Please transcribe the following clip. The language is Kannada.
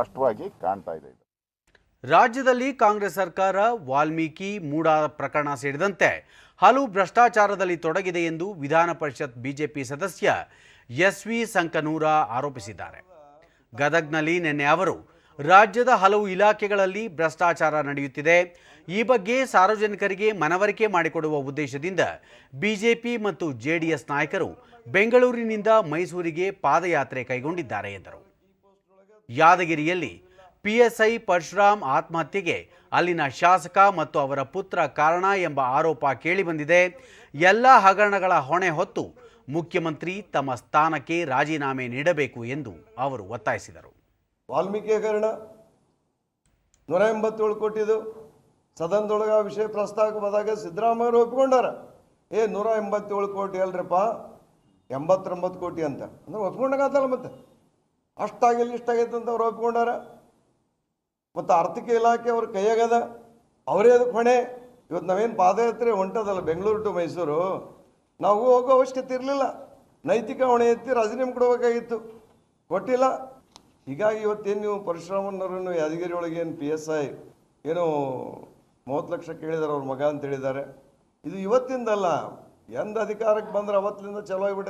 ಸ್ಪಷ್ಟವಾಗಿ ಕಾಣ್ತಾ ಇದೆ ರಾಜ್ಯದಲ್ಲಿ ಕಾಂಗ್ರೆಸ್ ಸರ್ಕಾರ ವಾಲ್ಮೀಕಿ ಮೂಡ ಪ್ರಕರಣ ಸೇರಿದಂತೆ ಹಲವು ಭ್ರಷ್ಟಾಚಾರದಲ್ಲಿ ತೊಡಗಿದೆ ಎಂದು ವಿಧಾನ ಪರಿಷತ್ ಬಿಜೆಪಿ ಸದಸ್ಯ ಎಸ್ ವಿ ಸಂಕನೂರ ಆರೋಪಿಸಿದ್ದಾರೆ. ಗದಗ್ನಲ್ಲಿ ನಿನ್ನೆ ಅವರು, ರಾಜ್ಯದ ಹಲವು ಇಲಾಖೆಗಳಲ್ಲಿ ಭ್ರಷ್ಟಾಚಾರ ನಡೆಯುತ್ತಿದೆ. ಈ ಬಗ್ಗೆ ಸಾರ್ವಜನಿಕರಿಗೆ ಮನವರಿಕೆ ಮಾಡಿಕೊಡುವ ಉದ್ದೇಶದಿಂದ ಬಿಜೆಪಿ ಮತ್ತು ಜೆಡಿಎಸ್ ನಾಯಕರು ಬೆಂಗಳೂರಿನಿಂದ ಮೈಸೂರಿಗೆ ಪಾದಯಾತ್ರೆ ಕೈಗೊಂಡಿದ್ದಾರೆ ಎಂದರು. ಯಾದಗಿರಿಯಲ್ಲಿ ಪಿಎಸ್ಐ ಪರಶುರಾಮ್ ಆತ್ಮಹತ್ಯೆಗೆ ಅಲ್ಲಿನ ಶಾಸಕ ಮತ್ತು ಅವರ ಪುತ್ರ ಕಾರಣ ಎಂಬ ಆರೋಪ ಕೇಳಿಬಂದಿದೆ. ಎಲ್ಲ ಹಗರಣಗಳ ಹೊಣೆ ಹೊತ್ತು ಮುಖ್ಯಮಂತ್ರಿ ತಮ್ಮ ಸ್ಥಾನಕ್ಕೆ ರಾಜೀನಾಮೆ ನೀಡಬೇಕು ಎಂದು ಅವರು ಒತ್ತಾಯಿಸಿದರು. ವಾಲ್ಮೀಕಿ ಹಗರಣ ನೂರ ಎಂಬತ್ತೇಳು ಕೋಟಿದು ಸದನದೊಳಗೆ ಆ ವಿಷಯ ಪ್ರಸ್ತಾಪವಾದಾಗ ಬಂದಾಗ ಸಿದ್ದರಾಮಯ್ಯರು ಒಪ್ಕೊಂಡಾರ ಏ, ನೂರ ಎಂಬತ್ತೇಳು ಕೋಟಿ ಅಲ್ರಪ್ಪ, ಎಂಬತ್ತೊಂಬತ್ತು ಕೋಟಿ ಅಂತ. ಅಂದ್ರೆ ಒಪ್ಕೊಂಡಾಗತ್ತಲ್ಲ ಮತ್ತೆ. ಅಷ್ಟಾಗಿಲ್ಲ ಇಷ್ಟಾಗೈತೆ ಅಂತ ಅವ್ರು ಒಪ್ಕೊಂಡಾರ. ಮತ್ತು ಆರ್ಥಿಕ ಇಲಾಖೆ ಅವ್ರ ಕೈಯಾಗದ. ಅವರೇ ಅದಕ್ಕೆ ಹೊಣೆ. ಇವತ್ತು ನಾವೇನು ಪಾದಯಾತ್ರೆ ಹೊಂಟದಲ್ಲ ಬೆಂಗಳೂರು ಟು ಮೈಸೂರು, ನಾವು ಹೋಗೋ ಅವಶ್ಯಕತೆ ಇರಲಿಲ್ಲ. ನೈತಿಕ ಹೊಣೆ ಎತ್ತಿ ರಾಜೀನಾಮೆ ಕೊಡಬೇಕಾಗಿತ್ತು. ಕೊಟ್ಟಿಲ್ಲ. ಹೀಗಾಗಿ ಇವತ್ತೇನು ನೀವು ಪರಶುರಾಮನವರನ್ನು ಯಾದಗಿರಿ ಒಳಗೆ ಏನು ಪಿ ಎಸ್ ಐ ಏನು ಮೂವತ್ತು ಲಕ್ಷ ಕೇಳಿದಾರೆ ಅವ್ರ ಮಗ ಅಂತ ಹೇಳಿದ್ದಾರೆ. ಇದು ಇವತ್ತಿಂದಲ್ಲ. ಎಂದ ಅಧಿಕಾರಕ್ಕೆ ಬಂದ್ರೆ ಅವತ್ತಿನಿಂದ ಚಲೋ ಆಗಿಬಿಟ್ಟೈತೆ